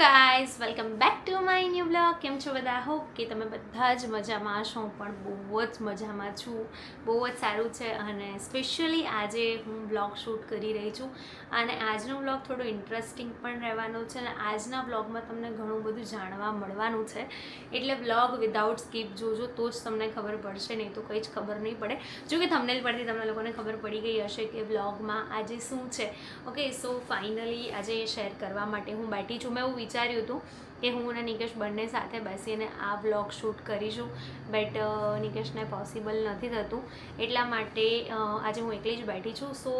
Guys welcome back to my new blog કેમ છો બધા? હોપ કે તમે બધા જ મજામાં છો. હું પણ બહુ જ મજામાં છું. બહુ જ સારું છે અને સ્પેશિયલી આજે હું બ્લોગ શૂટ કરી રહી છું. અને આજનો બ્લોગ થોડો ઇન્ટરેસ્ટિંગ પણ રહેવાનો છે અને આજના બ્લોગમાં તમને ઘણું બધું જાણવા મળવાનું છે. એટલે બ્લોગ વિધાઉટ સ્કીપ જોજો, તો જ તમને ખબર પડશે, નહીં તો કંઈ જ ખબર નહીં પડે. જો કે થંબનેલ પરથી તમને લોકોને ખબર પડી ગઈ હશે કે બ્લોગમાં આજે શું છે. ઓકે સો ફાઇનલી આજે શેર કરવા માટે હું બેઠી છું. મેં એવું વિચાર્યું હતું કે હું અને નિકેશ બંને સાથે બેસીને આ બ્લોગ શૂટ કરીશું. બટ નિકેશને પોસિબલ નથી થતું. એટલા માટે આજે હું એકલી જ બેઠી છું. સો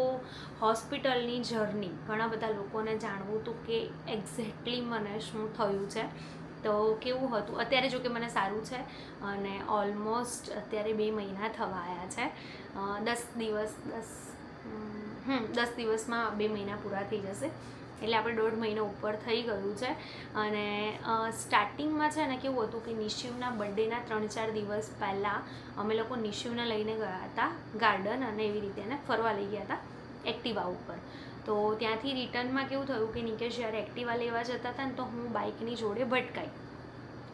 હોસ્પિટલની જર્ની ઘણા બધા લોકોને જાણવું હતું કે એક્ઝેક્ટલી મને શું થયું છે. તો કેવું હતું? અત્યારે જો કે મને સારું છે અને ઓલમોસ્ટ અત્યારે બે મહિના થવા આવ્યા છે. દસ દિવસ, દસ, હમ, દસ દિવસમાં બે મહિના પૂરા થઈ જશે. એટલે આપણે દોઢ મહિનો ઉપર થઈ ગયું છે. અને સ્ટાર્ટિંગમાં છે ને કેવું હતું કે નિશિવના બર્થડેના ત્રણ ચાર દિવસ પહેલાં અમે લોકો નિશિવને લઈને ગયા હતા ગાર્ડન અને એવી રીતે એને ફરવા લઈ ગયા હતા એક્ટિવા ઉપર. તો ત્યાંથી રિટર્નમાં કેવું થયું કે નિકેશ જ્યારે એક્ટિવા લેવા જતા હતા ને તો હું બાઇકની જોડે ભટકાઈ.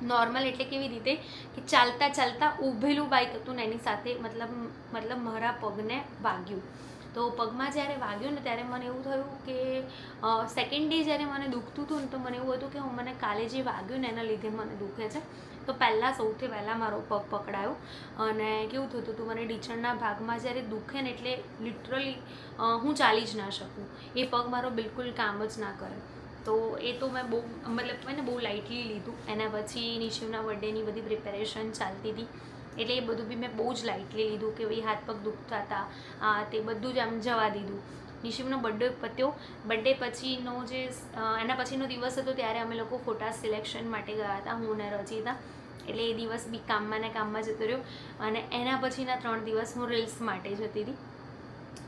નોર્મલ એટલે કેવી રીતે કે ચાલતા ચાલતા ઊભેલું બાઇક હતું ને એની સાથે મતલબ મતલબ મારા પગને વાગ્યું. તો પગમાં જ્યારે વાગ્યું ને ત્યારે મને એવું થયું કે સેકન્ડ ડે જ્યારે મને દુખતું હતું ને તો મને એવું હતું કે હું મને કાલે જે વાગ્યું ને એના લીધે મને દુખે છે. તો પહેલાં સૌથી પહેલાં મારો પગ પકડાયો અને કેવું થતું હતું, મને ઢીચણના ભાગમાં જ્યારે દુખે ને એટલે લિટરલી હું ચાલી જ ના શકું. એ પગ મારો બિલકુલ કામ જ ના કરે. તો એ તો મેં બહુ, મતલબ મેં બહુ લાઇટલી લીધું. એના પછી નિશિવના બર્થડેની બધી પ્રિપેરેશન ચાલતી હતી. એટલે એ બધું બી મેં બહુ જ લાઇટલી લીધું કે ભાઈ હાથ પગ દુખતા હતા તે બધું જ આમ જવા દીધું. નિશિવનો બર્થડે પત્યો. બર્થડે પછીનો જે એના પછીનો દિવસ હતો ત્યારે અમે લોકો ફોટા સિલેક્શન માટે ગયા હતા, હું અને રચિતા એટલે એ દિવસ બી કામમાં ને કામમાં જતો રહ્યો. અને એના પછીના ત્રણ દિવસ હું રીલ્સ માટે જતી હતી.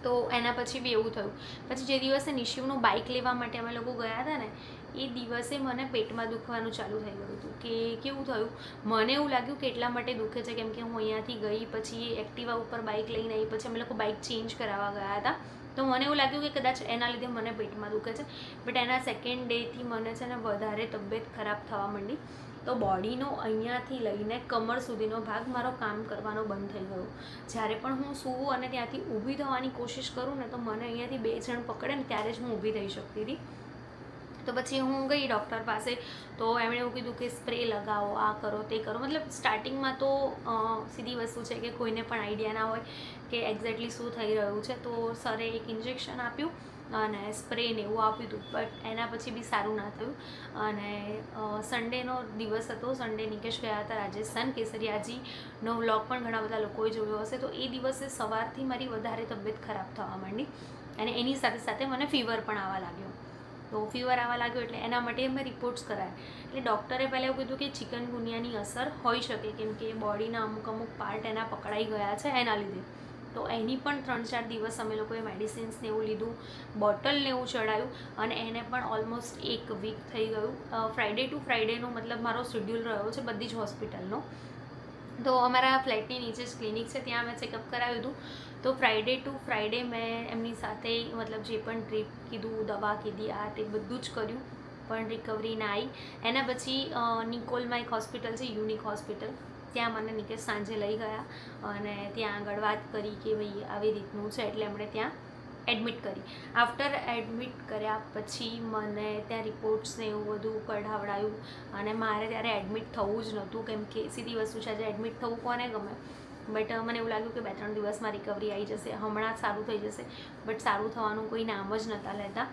તો એના પછી બી એવું થયું. પછી જે દિવસે નિશિવનું બાઇક લેવા માટે અમે લોકો ગયા હતા ને એ દિવસે મને પેટમાં દુખવાનું ચાલુ થઈ ગયું હતું કે કેવું થયું? મને એવું લાગ્યું કે એટલા માટે દુખે છે કેમ કે હું અહીંયાથી ગઈ પછી એક્ટિવા ઉપર બાઇક લઈને આવી, પછી અમે લોકો બાઇક ચેન્જ કરાવવા ગયા હતા. તો મને એવું લાગ્યું કે કદાચ એના લીધે મને પેટમાં દુખે છે. બટ એના સેકન્ડ ડેથી મને છે ને વધારે તબિયત ખરાબ થવા માંડી. તો બોડીનો અહીંયાથી લઈને કમર સુધીનો ભાગ મારો કામ કરવાનો બંધ થઈ ગયો. જ્યારે પણ હું સૂવું અને ત્યાંથી ઊભી થવાની કોશિશ કરું ને તો મને અહીંયાથી બે જણ પકડે ને ત્યારે જ હું ઊભી થઈ શકતી હતી. તો પછી હું ગઈ ડૉક્ટર પાસે, તો એમણે એવું કીધું કે સ્પ્રે લગાવો, આ કરો, તે કરો. મતલબ સ્ટાર્ટિંગમાં તો સીધી વસ્તુ છે કે કોઈને પણ આઈડિયા ના હોય કે એક્ઝેક્ટલી શું થઈ રહ્યું છે. તો સરે એક ઇન્જેક્શન આપ્યું અને સ્પ્રે ને એવું આપ્યું હતું બટ એના પછી બી સારું ના થયું. અને સન્ડેનો દિવસ હતો. સન્ડે નિકેશ ગયા હતા રાજસ્થાન કેસરિયાજીનો વ્લોગ પણ ઘણા બધા લોકોએ જોયો હશે. તો એ દિવસે સવારથી મારી વધારે તબિયત ખરાબ થવા માંડી અને એની સાથે સાથે મને ફીવર પણ આવવા લાગ્યો. તો ફીવર આવવા લાગ્યો એટલે એના માટે મેં રિપોર્ટ્સ કરાયા. એટલે ડૉક્ટરે પહેલાં એવું કીધું કે ચિકન ગુનિયાની અસર હોઈ શકે, કેમ કે બોડીના અમુક અમુક પાર્ટ એના પકડાઈ ગયા છે એના લીધે. તો એની પણ ત્રણ ચાર દિવસ અમે લોકોએ મેડિસિન્સ ને એવું લીધું બોટલ ને એવું ચડાયું અને એને પણ ઓલમોસ્ટ એક વીક થઈ ગયું. ફ્રાઈડે ટુ ફ્રાઈડેનો મતલબ મારો શેડ્યુલ રહ્યો છે બધી જ હોસ્પિટલનો તો અમારા ફ્લેટની નીચે જ ક્લિનિક છે, ત્યાં મેં ચેકઅપ કરાવ્યું હતું. તો ફ્રાઈડે ટુ ફ્રાઈડે મેં એમની સાથે મતલબ જે પણ ટ્રીપ કીધું, દવા કીધી, આ તે બધું જ કર્યું, પણ રિકવરી ના આવી એના પછી નિકોલમાં એક હોસ્પિટલ છે યુનિક હોસ્પિટલ ત્યાં મને નિકેશ સાંજે લઈ ગયા અને ત્યાં આગળ વાત કરી કે ભાઈ આવી રીતનું છે એટલે એમણે ત્યાં એડમિટ કરી. આફ્ટર એડમિટ કર્યા પછી મને ત્યાં રિપોર્ટ્સને એવું બધું કઢાવડાયું અને મારે ત્યારે એડમિટ થવું જ નહોતું, કેમ કે સીધી વસ્તુ છે, આજે એડમિટ થવું કોને ગમે? બટ મને એવું લાગ્યું કે બે ત્રણ દિવસમાં રિકવરી આવી જશે. હમણાં સારું થઈ જશે. બટ, સારું થવાનું કોઈ નામ જ નહોતા લેતા.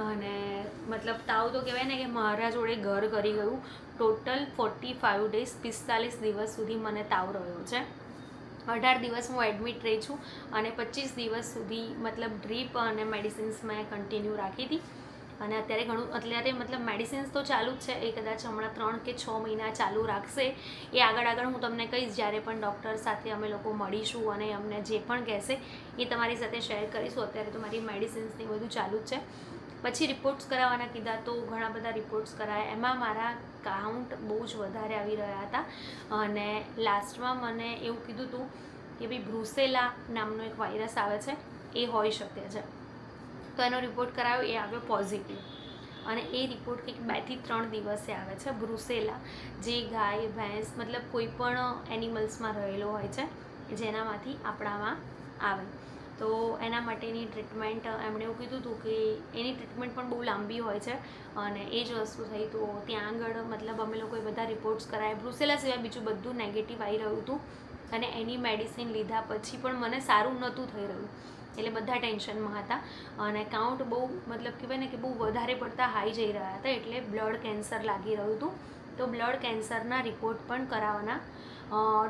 અને, મતલબ, તાવ તો કહેવાય ને કે મારા જોડે ઘર કરી ગયું. ટોટલ ફોર્ટી ફાઇવ ડેઝ પિસ્તાલીસ દિવસ સુધી મને તાવ રહ્યો છે. અઢાર દિવસ હું એડમિટ રહી છું અને પચીસ દિવસ સુધી, મતલબ ડ્રીપ અને મેડિસિન્સ મેં કન્ટિન્યુ રાખી હતી. અને અત્યારે ઘણું, અત્યારે મતલબ મેડિસિન્સ તો ચાલુ જ છે. એ કદાચ હમણાં ત્રણ કે છ મહિના ચાલુ રાખશે. એ આગળ આગળ હું તમને કહીશ, જ્યારે પણ ડૉક્ટર સાથે અમે લોકો મળીશું અને અમને જે પણ કહેશે, એ તમારી સાથે શેર કરીશું. અત્યારે તો મારી મેડિસિન્સ ને બધું ચાલુ જ છે. પછી રિપોર્ટ્સ કરાવવાના કીધા તો ઘણા બધા રિપોર્ટ્સ કરાયા. એમાં મારા કાઉન્ટ બહુ જ વધારે આવી રહ્યા હતા. અને લાસ્ટમાં મને એવું કીધું હતું કે ભાઈ બ્રુસેલા નામનો એક વાયરસ આવે છે, એ હોઈ શકે છે. તો એનો રિપોર્ટ કરાવ્યો એ આવ્યો પોઝિટિવ અને એ રિપોર્ટ કંઈક બેથી ત્રણ દિવસે આવે છે, બ્રુસેલા. જે ગાય, ભેંસ, મતલબ કોઈ પણ એનિમલ્સમાં રહેલો હોય છે, જેનામાંથી આપણામાં આવે. તો એના માટેની ટ્રીટમેન્ટ એમણે એવું કીધું હતું કે એની ટ્રીટમેન્ટ પણ બહુ લાંબી હોય છે અને એ જ વસ્તુ થઈ તો ત્યાં આગળ મતલબ અમે લોકોએ બધા રિપોર્ટ્સ કરાયા. બ્રુસેલા સિવાય બીજું બધું નેગેટિવ આવી રહ્યું હતું અને એની મેડિસિન લીધા પછી પણ મને સારું નહોતું થઈ રહ્યું. એટલે બધા ટેન્શનમાં હતા. અને કાઉન્ટ બહુ, મતલબ કહેવાય ને કે બહુ વધારે પડતા હાઈ જઈ રહ્યા હતા, એટલે બ્લડ કેન્સર લાગી રહ્યું હતું. તો બ્લડ કેન્સરના રિપોર્ટ પણ કરાવવાના.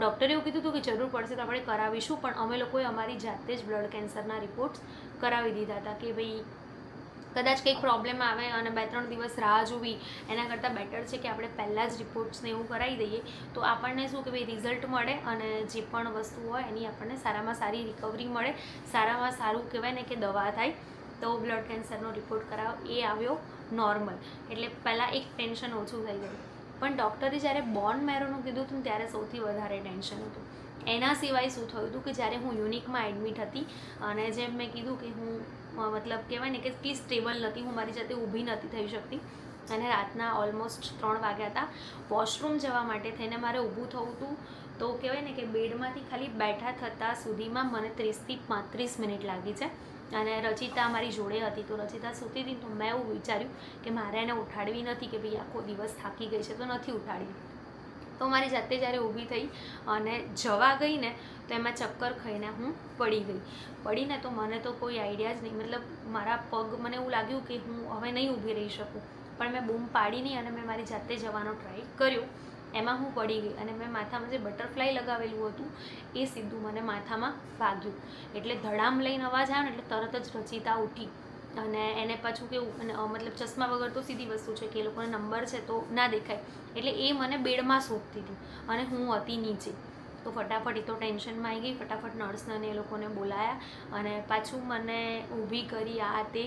ડૉક્ટરે એવું કીધું હતું કે જરૂર પડશે તો આપણે કરાવીશું, પણ અમે લોકોએ અમારી જાતે જ બ્લડ કેન્સરના રિપોર્ટ્સ કરાવી દીધા હતા કે ભાઈ કદાચ કંઈક પ્રોબ્લેમ આવે અને બે ત્રણ દિવસ રાહ જોવી, એના કરતાં બેટર છે કે આપણે પહેલાં જ રિપોર્ટ્સને એવું કરાવી દઈએ. તો આપણને શું કે ભાઈ રિઝલ્ટ મળે અને જે પણ વસ્તુ હોય એની આપણને સારામાં સારી રિકવરી મળે. સારામાં સારું કહેવાય ને કે દવા થાય. તો બ્લડ કેન્સરનો રિપોર્ટ કરાવો. એ આવ્યો નોર્મલ એટલે પહેલાં એક ટેન્શન ઓછું થઈ ગયું. પણ ડૉક્ટરે જ્યારે બોર્ન મેરોનું કીધું હતું ત્યારે સૌથી વધારે ટેન્શન હતું. એના સિવાય શું થયું હતું કે જ્યારે હું યુનિકમાં એડમિટ હતી, અને જેમ મેં કીધું કે હું મતલબ કહેવાય ને કે એટલી સ્ટેબલ નથી, હું મારી જાતે ઊભી નથી થઈ શકતી. અને રાતના ઓલમોસ્ટ ત્રણ વાગ્યા હતા. વોશરૂમ જવા માટે થઈને મારે ઊભું થવું હતું. તો કહેવાય ને કે બેડમાંથી ખાલી બેઠા થતાં સુધીમાં મને ત્રીસથી પાંત્રીસ મિનિટ લાગી છે. અને રચિતા મારી જોડે હતી. તો રચિતા સૂતી હતી તો મેં એવું વિચાર્યું કે મારે એને ઉઠાડવી નથી કે ભાઈ આખો દિવસ થાકી ગઈ છે, તો નથી ઉઠાડવી. તો મારી જાતે જ્યારે ઊભી થઈ અને જવા ગઈ ને, તો એમાં ચક્કર ખાઈને હું પડી ગઈ. પડીને તો મને તો કોઈ આઈડિયા જ નહીં. મતલબ મારા પગ મને એવું લાગ્યું કે હું હવે નહીં ઊભી રહી શકું. પણ મેં બૂમ પાડી નહીં અને મેં મારી જાતે જવાનો ટ્રાય કર્યો. એમાં હું પડી ગઈ અને મેં માથામાં જે બટરફ્લાય લગાવેલું હતું, એ સીધું મને માથામાં વાગ્યું. એટલે ધડામ લઈને અવાજ આવ્યો ને એટલે તરત જ રચિતા ઉઠી. અને એને પાછું કેવું મતલબ ચશ્મા વગર તો સીધી વસ્તુ છે કે એ લોકોને નંબર છે તો ના દેખાય. એટલે એ મને બેડમાં શોધતી હતી અને હું હતી નીચે. તો ફટાફટ એ તો ટેન્શનમાં આવી ગઈ, ફટાફટ નર્સને એ લોકોને બોલાયા અને પાછું મને ઊભી કરી આ તે.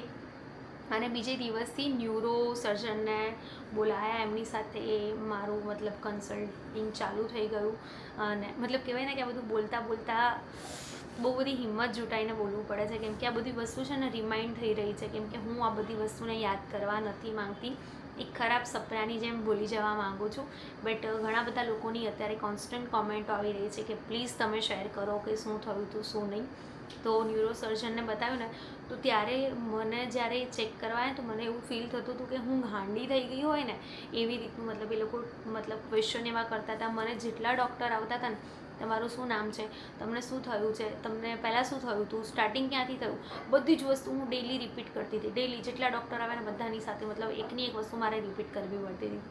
અને બીજે દિવસથી ન્યુરો સર્જનને બોલાયા, એમની સાથે એ મારું મતલબ કન્સલ્ટિંગ ચાલુ થઈ ગયું. અને મતલબ કહેવાય ને કે આ બધું બોલતા બોલતા બહુ બધી હિંમત જુટાઈને બોલવું પડે છે. કેમ કે આ બધી વસ્તુ છે ને રિમાઇન્ડ થઈ રહી છે. કેમ કે હું આ બધી વસ્તુને યાદ કરવા નથી માંગતી. એક ખરાબ સપનાની જેમ ભૂલી જવા માંગુ છું. બટ ઘણા બધા લોકોની અત્યારે કોન્સ્ટન્ટ કોમેન્ટો આવી રહી છે કે પ્લીઝ તમે શેર કરો કે શું થયું હતું શું નહીં. તો ન્યુરોસર્જનને બતાવ્યું ને, તો ત્યારે મને જ્યારે ચેક કરવાય તો મને એવું ફીલ થતું હતું કે હું ગાંડી થઈ ગઈ હોય ને, એવી રીતનું મતલબ એ લોકો મતલબ ક્વેશ્ચન એવા કરતા હતા. મને જેટલા ડૉક્ટર આવતા હતા ને તમારું શું નામ છે? તમને શું થયું છે? તમને પહેલાં શું થયું હતું સ્ટાર્ટિંગ ક્યાંથી થયું? બધી જ વસ્તુ હું ડેલી રિપીટ કરતી હતી. ડેલી જેટલા ડૉક્ટર આવે ને બધાની સાથે, મતલબ એકની એક વસ્તુ મારે રિપીટ કરવી પડતી હતી.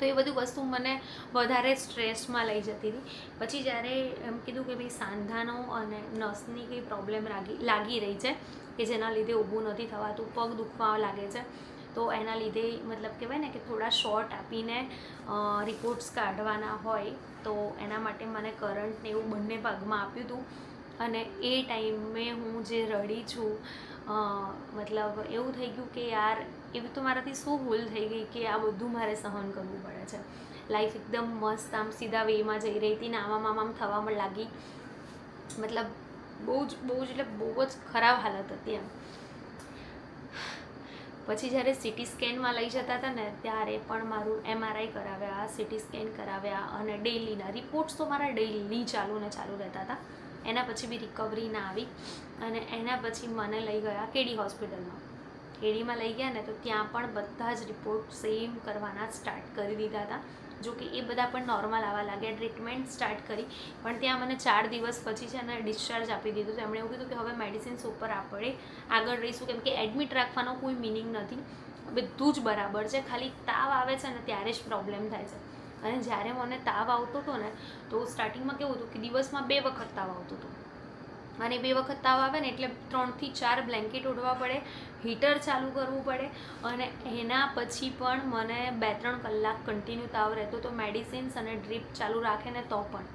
તો એ બધું વસ્તુ મને વધારે સ્ટ્રેસમાં લઈ જતી હતી. પછી જ્યારે એમ કીધું કે ભાઈ સાંધાનો અને નસની કંઈ પ્રોબ્લેમ લાગી લાગી રહી છે, કે જેના લીધે ઊભું નથી થવાતું, પગ દુખવા લાગે છે તો એના લીધે મતલબ કહેવાય ને કે થોડા શોર્ટ આપીને રિપોર્ટ્સ કાઢવાના હોય, તો એના માટે મને કરંટને એવું બંને ભાગમાં આપ્યું હતું. અને એ ટાઈમે હું જે રડી છું મતલબ એવું થઈ ગયું કે યાર, એવી તો મારાથી શું ભૂલ થઈ ગઈ કે આ બધું મારે સહન કરવું પડે છે. લાઈફ એકદમ મસ્ત, આમ સીધા વેમાં જઈ રહી હતી ને આમાં, આમ આમ થવામાં લાગી. મતલબ બહુ જ બહુ જ, એટલે બહુ જ ખરાબ હાલત હતી એમ. પછી જ્યારે સિટી સ્કેનમાં લઈ જતા હતા ને, ત્યારે પણ મારું એમઆરઆઈ કરાવ્યા સિટી સ્કેન કરાવ્યા અને ડેઇલીના રિપોર્ટ્સ તો મારા ડેઇલી ચાલુ ને ચાલુ રહેતા હતા. એના પછી બી રિકવરી ના આવી અને એના પછી મને લઈ ગયા કેડી હોસ્પિટલમાં. કેડીમાં લઈ ગયા ને તો ત્યાં પણ બધા જ રિપોર્ટ સેમ કરવાના સ્ટાર્ટ કરી દીધા હતા. જો કે એ બધા પણ નોર્મલ આવવા લાગ્યા. ટ્રીટમેન્ટ સ્ટાર્ટ કરી. પણ ત્યાં મને ચાર દિવસ પછી છે ને ડિસ્ચાર્જ આપી દીધું. તો એમણે એવું કીધું કે હવે મેડિસિન્સ ઉપર આપણે આગળ રહીશું. કેમ કે એડમિટ રાખવાનો કોઈ મિનિંગ નથી. બધું જ બરાબર છે. ખાલી તાવ આવે છે ને ત્યારે જ પ્રોબ્લેમ થાય છે. અને જ્યારે મને તાવ આવતો હતો ને, તો સ્ટાર્ટિંગમાં કેવું હતું કે દિવસમાં બે વખત તાવ આવતો હતો. અને બે વખત તાવ આવે ને એટલે ત્રણથી ચાર બ્લેન્કેટ ઓઢવા પડે, હીટર ચાલુ કરવું પડે અને એના પછી પણ મને બે ત્રણ કલાક કન્ટિન્યુ તાવ રહેતો તો મેડિસિન્સ અને ડ્રીપ ચાલુ રાખે ને તો પણ.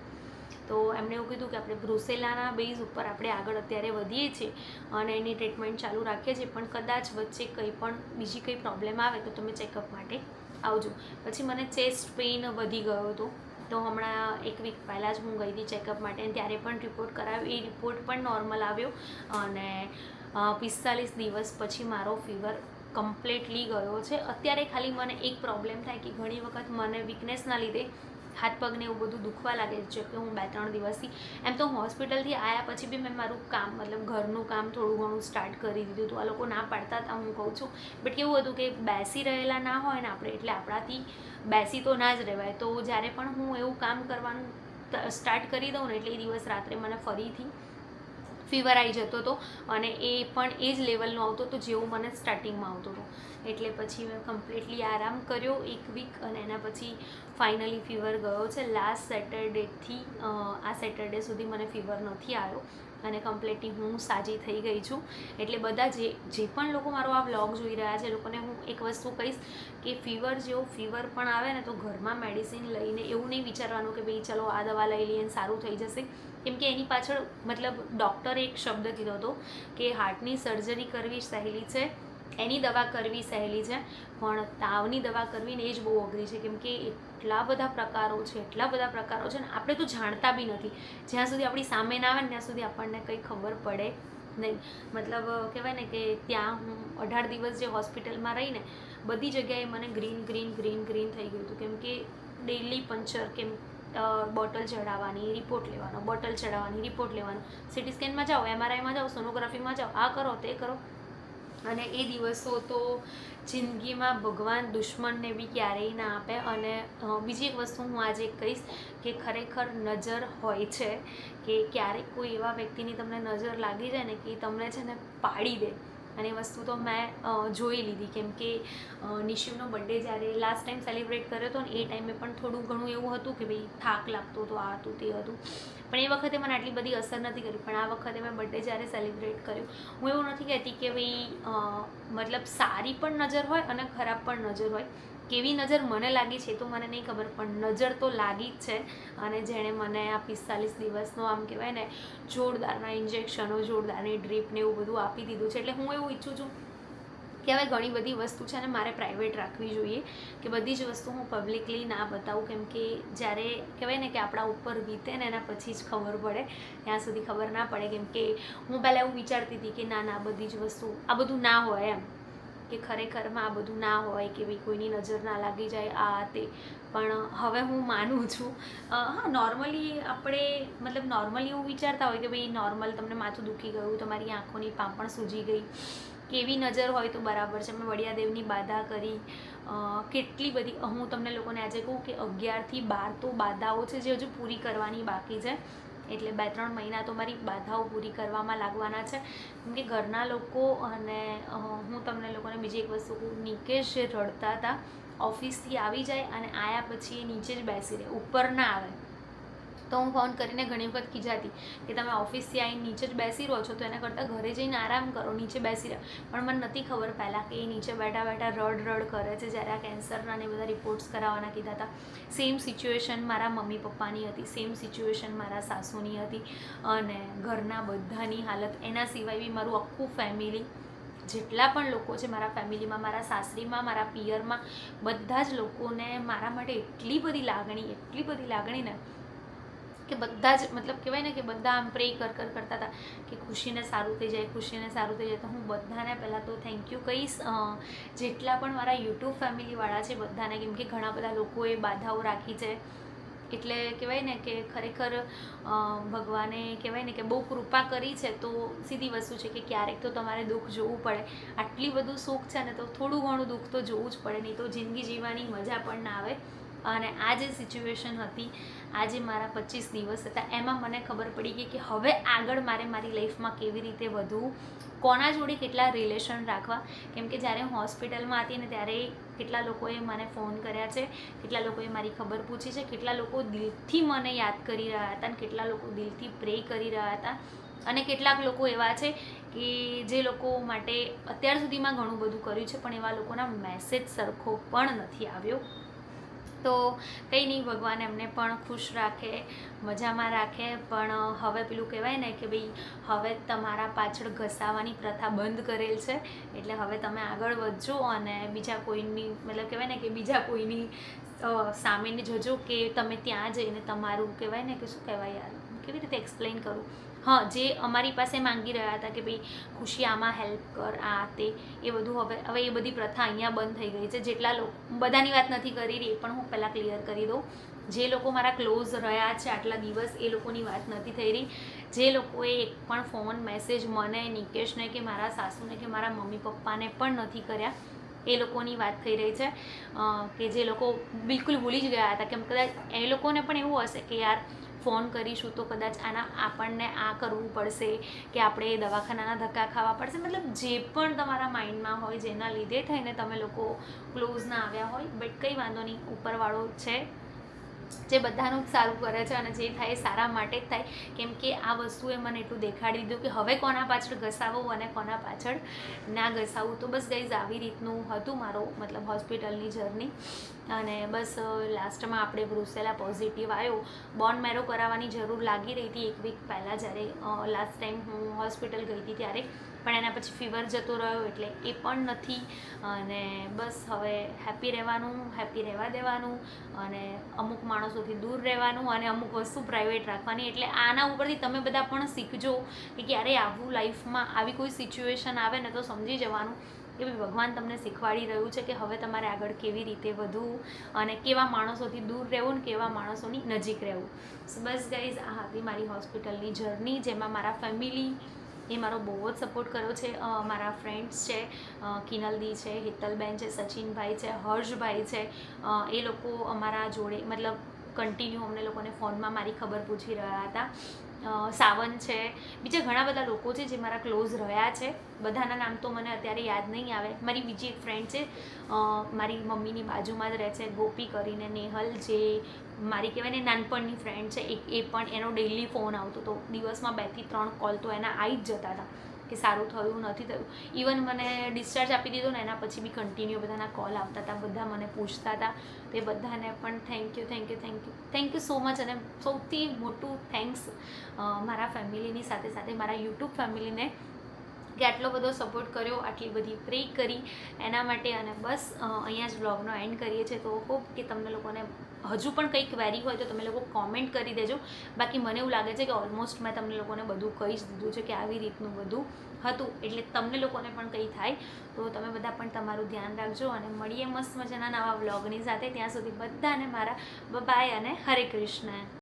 તો એમણે એવું કીધું કે આપણે બ્રુસેલાના બેઝ ઉપર આપણે આગળ અત્યારે વધીએ છીએ અને એની ટ્રીટમેન્ટ ચાલુ રાખીએ છીએ, પણ કદાચ વચ્ચે કંઈ પણ બીજી કંઈ પ્રોબ્લેમ આવે તો તમે ચેકઅપ માટે આવજો. પછી મને ચેસ્ટ પેઇન વધી ગયો હતો. તો હમણાં એક વીક પહેલાં જ હું ગઈ હતી ચેકઅપ માટે ત્યારે પણ રિપોર્ટ કરાવ્યો એ રિપોર્ટ પણ નોર્મલ આવ્યો અને પિસ્તાલીસ દિવસ પછી મારો ફીવર કમ્પ્લીટલી ગયો છે. અત્યારે ખાલી મને એક પ્રોબ્લેમ થાય કે ઘણી વખત મને વીકનેસના લીધે હાથ પગને એવું બધું દુખવા લાગે છે કે હું બે ત્રણ દિવસથી એમ તો હોસ્પિટલથી આવ્યા પછી બી મેં મારું કામ, મતલબ ઘરનું કામ થોડું ઘણું સ્ટાર્ટ કરી દીધું હતું. આ લોકો ના પાડતા હતા હું કહું છું. બટ કેવું હતું કે બેસી રહેલા ના હોય ને આપણે, એટલે આપણાથી બેસી તો ના જ રહેવાય. તો જ્યારે પણ હું એવું કામ કરવાનું સ્ટાર્ટ કરી દઉં ને એટલે એ દિવસ રાત્રે મને ફરીથી ફીવર આવી જતો હતો અને એ પણ એ જ લેવલનો આવતો હતો જેવું મને સ્ટાર્ટિંગમાં આવતો હતો એટલે પછી મેં કમ્પ્લીટલી આરામ કર્યો એક વીક અને એના પછી ફાઇનલી ફીવર ગયો છે. લાસ્ટ સેટરડેથી આ સેટરડે સુધી મને ફીવર નથી આવ્યો. અને કમ્પ્લીટલી હું સાજી થઈ ગઈ છું. એટલે બધા જે જે પણ લોકો મારો આ વ્લોગ જોઈ રહ્યા છે લોકોને હું એક વસ્તુ કહીશ કે ફીવર જેવો ફીવર પણ આવે ને તો ઘરમાં મેડિસિન લઈને એવું નહીં વિચારવાનું કે ભાઈ ચલો આ દવા લઈ લઈએ સારું થઈ જશે. કેમ કે એની પાછળ મતલબ ડૉક્ટરે એક શબ્દ કીધો હતો કે હાર્ટની સર્જરી કરવી સહેલી છે. એની દવા કરવી સહેલી છે, પણ તાવની દવા કરવી ને એ જ બહુ અઘરી છે, કેમ કે એટલા બધા પ્રકારો છે, એટલા બધા પ્રકારો છે ને આપણે તો જાણતા બી નથી. જ્યાં સુધી આપણી સામે ના આવે ને ત્યાં સુધી આપણને કંઈ ખબર પડે નહીં. મતલબ, કહેવાય ને કે ત્યાં હું અઢાર દિવસ જે હોસ્પિટલમાં રહીને બધી જગ્યાએ મને ગ્રીન ગ્રીન ગ્રીન ગ્રીન થઈ ગયું હતું. કેમ કે ડેઇલી પંચર, કેમ બોટલ ચડાવવાની, રિપોર્ટ લેવાનો, બોટલ ચડાવવાની, રિપોર્ટ લેવાનો. સિટી સ્કેનમાં જાઓ એમઆરઆઈમાં જાઓ, સોનોગ્રાફીમાં જાઓ, આ કરો, તે કરો. અને એ દિવસો તો જિંદગીમાં ભગવાન દુશ્મનને બી ક્યારેય ના આપે. અને બીજી એક વસ્તુ હું આજે કહીશ કે ખરેખર નજર હોય છે કે ક્યારેક કોઈ એવા વ્યક્તિની તમને નજર લાગી જાય ને કે તમને છે ને પાડી દે. અને એ વસ્તુ તો મેં જોઈ લીધી. કેમ કે નિશિવનો બર્થડે જ્યારે લાસ્ટ ટાઈમ સેલિબ્રેટ કર્યો હતો ને, એ ટાઈમે પણ થોડું ઘણું એવું હતું કે ભાઈ થાક લાગતો હતો, આ હતું, તે હતું. પણ એ વખતે મને આટલી બધી અસર નથી કરી. પણ આ વખતે મેં બર્થડે જ્યારે સેલિબ્રેટ કર્યો, હું એવું નથી કહેતી કે ભાઈ મતલબ સારી પણ નજર હોય અને ખરાબ પણ નજર હોય. કેવી નજર મને લાગી છે તો મને નહીં ખબર, પણ નજર તો લાગી જ છે. અને જેણે મને આ પિસ્તાલીસ દિવસનો આમ કહેવાય ને, જોરદારના ઇન્જેક્શનો, જોરદારની ડ્રીપ ને એવું બધું આપી દીધું છે. એટલે હું એવું ઈચ્છું છું કે હવે ઘણી બધી વસ્તુ છે ને મારે પ્રાઇવેટ રાખવી જોઈએ, કે બધી જ વસ્તુ હું પબ્લિકલી ના બતાવું. કેમ કે જ્યારે કહેવાય ને કે આપણા ઉપર વીતે ને એના પછી જ ખબર પડે, ત્યાં સુધી ખબર ના પડે. કેમ કે હું પહેલાં એવું વિચારતી હતી કે ના ના બધી જ વસ્તુ, આ બધું ના હોય એમ. કે ખરેખરમાં આ બધું ના હોય કે ભાઈ કોઈની નજર ના લાગી જાય આ તે. પણ હવે હું માનું છું. હા નોર્મલી આપણે મતલબ નોર્મલી એવું વિચારતા હોય કે ભાઈ નોર્મલ તમને માથું દુખી ગયું, તમારી આંખોની પાંપણ સૂજી ગઈ, કેવી નજર હોય તો બરાબર છે. મેં વડિયાદેવની બાધા કરી. કેટલી બધી હું તમને લોકોને આજે કહું કે અગિયારથી બાર તો બાધાઓ છે જે હજુ પૂરી કરવાની બાકી છે. એટલે બે ત્રણ મહિના તો મારી બાધાઓ પૂરી કરવામાં લાગવાના છે. કેમ કે ઘરના લોકો અને હું તમને લોકોને બીજી એક વસ્તુ નિકેશ રડતા હતા, ઓફિસથી આવી જાય અને આયા પછી એ નીચે જ બેસી રહે, ઉપર ના આવે. તો હું ફોન કરીને ઘણી વખત ખીજાતી કે તમે ઓફિસથી આવીને નીચે જ બેસી રહો છો, તો એના કરતાં ઘરે જઈને આરામ કરો, નીચે બેસી રહો. પણ મને નથી ખબર પહેલાં કે એ નીચે બેઠા બેઠા રડ રડ કરે છે, જ્યારે આ કેન્સરના ને બધા રિપોર્ટ્સ કરાવવાના કીધા હતા. સેમ સિચ્યુએશન મારા મમ્મી પપ્પાની હતી સેમ સિચ્યુએશન મારા સાસુની હતી અને ઘરના બધાની હાલત. એના સિવાય બી મારું આખું ફેમિલી જેટલા પણ લોકો છે મારા ફેમિલીમાં, મારા સાસરીમાં, મારા પિયરમાં, બધા જ લોકોને મારા માટે એટલી બધી લાગણી, એટલી બધી લાગણી ને કે બધા જ, મતલબ કહેવાય ને કે બધા આમ પ્રે કર કર કરતા હતા કે ખુશીને સારું થઈ જાય, ખુશીને સારું થઈ જાય. તો હું બધાને પહેલાં તો થેન્ક યુ કહીશ. જેટલા પણ મારા યુટ્યુબ ફેમિલીવાળા છે બધાને, કેમ કે ઘણા બધા લોકોએ બાધાઓ રાખી છે. એટલે કહેવાય ને કે ખરેખર ભગવાને કહેવાય ને કે બહુ કૃપા કરી છે. તો સીધી વસ્તુ છે કે ક્યારેક તો તમારે દુઃખ જોવું પડે. આટલી બધું સુખ છે ને તો થોડું ઘણું દુઃખ તો જોવું જ પડે, નહીં તો જિંદગી જીવવાની મજા પણ ના આવે. અને આ જે સિચ્યુએશન હતી આજે મારા પચીસ દિવસ હતા, એમાં મને ખબર પડી ગઈ કે હવે આગળ મારે મારી લાઈફમાં કેવી રીતે વધવું, કોના જોડે કેટલા રિલેશન રાખવા. કેમ કે જ્યારે હું હોસ્પિટલમાં હતી ને ત્યારે કેટલા લોકોએ મને ફોન કર્યા છે, કેટલા લોકોએ મારી ખબર પૂછી છે, કેટલા લોકો દિલથી મને યાદ કરી રહ્યા હતા અને કેટલા લોકો દિલથી પ્રે કરી રહ્યા હતા. અને કેટલાક લોકો એવા છે કે જે લોકો માટે અત્યાર સુધીમાં ઘણું બધું કર્યું છે, પણ એવા લોકોના મેસેજ સરખો પણ નથી આવ્યો. તો કંઈ નહીં, ભગવાન એમને પણ ખુશ રાખે, મજામાં રાખે. પણ હવે પેલું કહેવાય ને કે ભાઈ, હવે તમારા પાછળ ઘસાવાની પ્રથા બંધ કરેલ છે. એટલે હવે તમે આગળ વધજો અને બીજા કોઈની, મતલબ કહેવાય ને કે બીજા કોઈની સામેને જજો કે તમે ત્યાં જઈને તમારું કહેવાય ને કે શું કહેવાય યાર, કેવી રીતે એક્સપ્લેન કરું? હા, જે અમારી પાસે માંગી રહ્યા હતા કે ભાઈ ખુશી આમાં હેલ્પ કર, આ તે, એ બધું હવે હવે એ બધી પ્રથા અહીંયા બંધ થઈ ગઈ છે. જેટલા લોકો બધાની વાત નથી કરી રહી, એ પણ હું પહેલાં ક્લિયર કરી દઉં. જે લોકો મારા ક્લોઝ રહ્યા છે આટલા દિવસ, એ લોકોની વાત નથી થઈ રહી. જે લોકોએ એક પણ ફોન મેસેજ મને, નિકેશને કે મારા સાસુને કે મારા મમ્મી પપ્પાને પણ નથી કર્યા. એ લોકોની વાત થઈ રહી છે. કે જે લોકો બિલકુલ ભૂલી જ ગયા હતા કેમ કદાચ એ લોકોને પણ એવું હશે કે યાર ફોન કરીશું તો કદાચ આના આપણને આ કરવું પડશે, કે આપણે દવાખાનાના ધક્કા ખાવા પડશે. મતલબ જે પણ તમારા માઇન્ડમાં હોય જેના લીધે થઈને તમે લોકો ક્લોઝ ના આવ્યા હોય, બટ કંઈ વાંધો નહીં, ઉપરવાળો છે. જે બધાનું જ સારું કરે છે અને જે થાય એ સારા માટે જ થાય. કેમ કે આ વસ્તુએ મને એટલું દેખાડી દીધું કે હવે કોના પાછળ ઘસાવવું અને કોના પાછળ ના ઘસાવવું તો બસ ગઈઝ આવી રીતનું હતું મારો મતલબ હોસ્પિટલની જર્ની અને બસ લાસ્ટમાં આપણે બ્રુસેલા પોઝિટિવ આવ્યો. બોન મેરો કરાવવાની જરૂર લાગી રહી હતી એક વીક પહેલાં જ્યારે લાસ્ટ ટાઈમ હું હોસ્પિટલ ગઈ હતી ત્યારે. પણ એના પછી ફીવર જતો રહ્યો એટલે એ પણ નથી. અને બસ હવે હેપી રહેવાનું હેપી રહેવા દેવાનું અને અમુક માણસોથી દૂર રહેવાનું અને અમુક વસ્તુ પ્રાઇવેટ રાખવાની. એટલે આના ઉપરથી તમે બધા પણ શીખજો કે ક્યારે આવું લાઈફમાં આવી કોઈ સિચ્યુએશન આવે ને તો સમજી જવાનું કે ભાઈ ભગવાન તમને શીખવાડી રહ્યું છે કે હવે તમારે આગળ કેવી રીતે વધવું અને કેવા માણસોથી દૂર રહેવું ને કેવા માણસોની નજીક રહેવું. બસ ગાઈઝ આ હતી મારી હોસ્પિટલની જર્ની જેમાં મારા ફેમિલી એ મારો બહુ જ સપોર્ટ કર્યો છે. મારા ફ્રેન્ડ્સ છે કિનલદી છે, હિતલબેન છે, સચિનભાઈ છે, હર્ષભાઈ છે એ લોકો અમારા જોડે, મતલબ કન્ટિન્યુ અમને લોકોને ફોનમાં મારી ખબર પૂછી રહ્યા હતા. સાવન છે. બીજા ઘણા બધા લોકો છે જે મારા ક્લોઝ રહ્યા છે. બધાના નામ તો મને અત્યારે યાદ નહીં આવે. મારી બીજી એક ફ્રેન્ડ છે મારી મમ્મીની બાજુમાં જ રહે છે, ગોપી કરીને નેહલ જે મારી કહેવાય ને નાનપણની ફ્રેન્ડ છે, એ એ પણ એનો ડેઈલી ફોન આવતો હતો. દિવસમાં બેથી ત્રણ કોલ તો એના આવી જ જતા હતા. કે સારું થયું, નથી થયું. ઇવન મને ડિસ્ચાર્જ આપી દીધો ને, એના પછી બી કન્ટિન્યુ બધાના કોલ આવતા હતા, બધા મને પૂછતા હતા. તે બધાને પણ thank you thank you thank you thank you so much અને સૌથી મોટું થેન્ક્સ મારા ફેમિલીની સાથે સાથે મારા યુટ્યુબ ફેમિલીને કે આટલો બધો સપોર્ટ કર્યો, આટલી બધી પ્રે કરી. એના માટે અને બસ અહીંયા જ વ્લોગનો એન્ડ કરીએ છીએ. તો હોપ કે તમને લોકોને હજુ પણ કંઈ ક્વેરી હોય તો તમે લોકો કોમેન્ટ કરી દેજો. બાકી મને એવું લાગે છે કે ઓલમોસ્ટ મેં તમને લોકોને બધું કહી જ દીધું છે કે આવી રીતનું બધું હતું. એટલે તમને લોકોને પણ કંઈ થાય. તો તમે બધા પણ તમારું ધ્યાન રાખજો અને મળીએ મસ્ત મજાના નવા વ્લોગની સાથે. ત્યાં સુધી બધાને મારા બાય અને હરે કૃષ્ણ.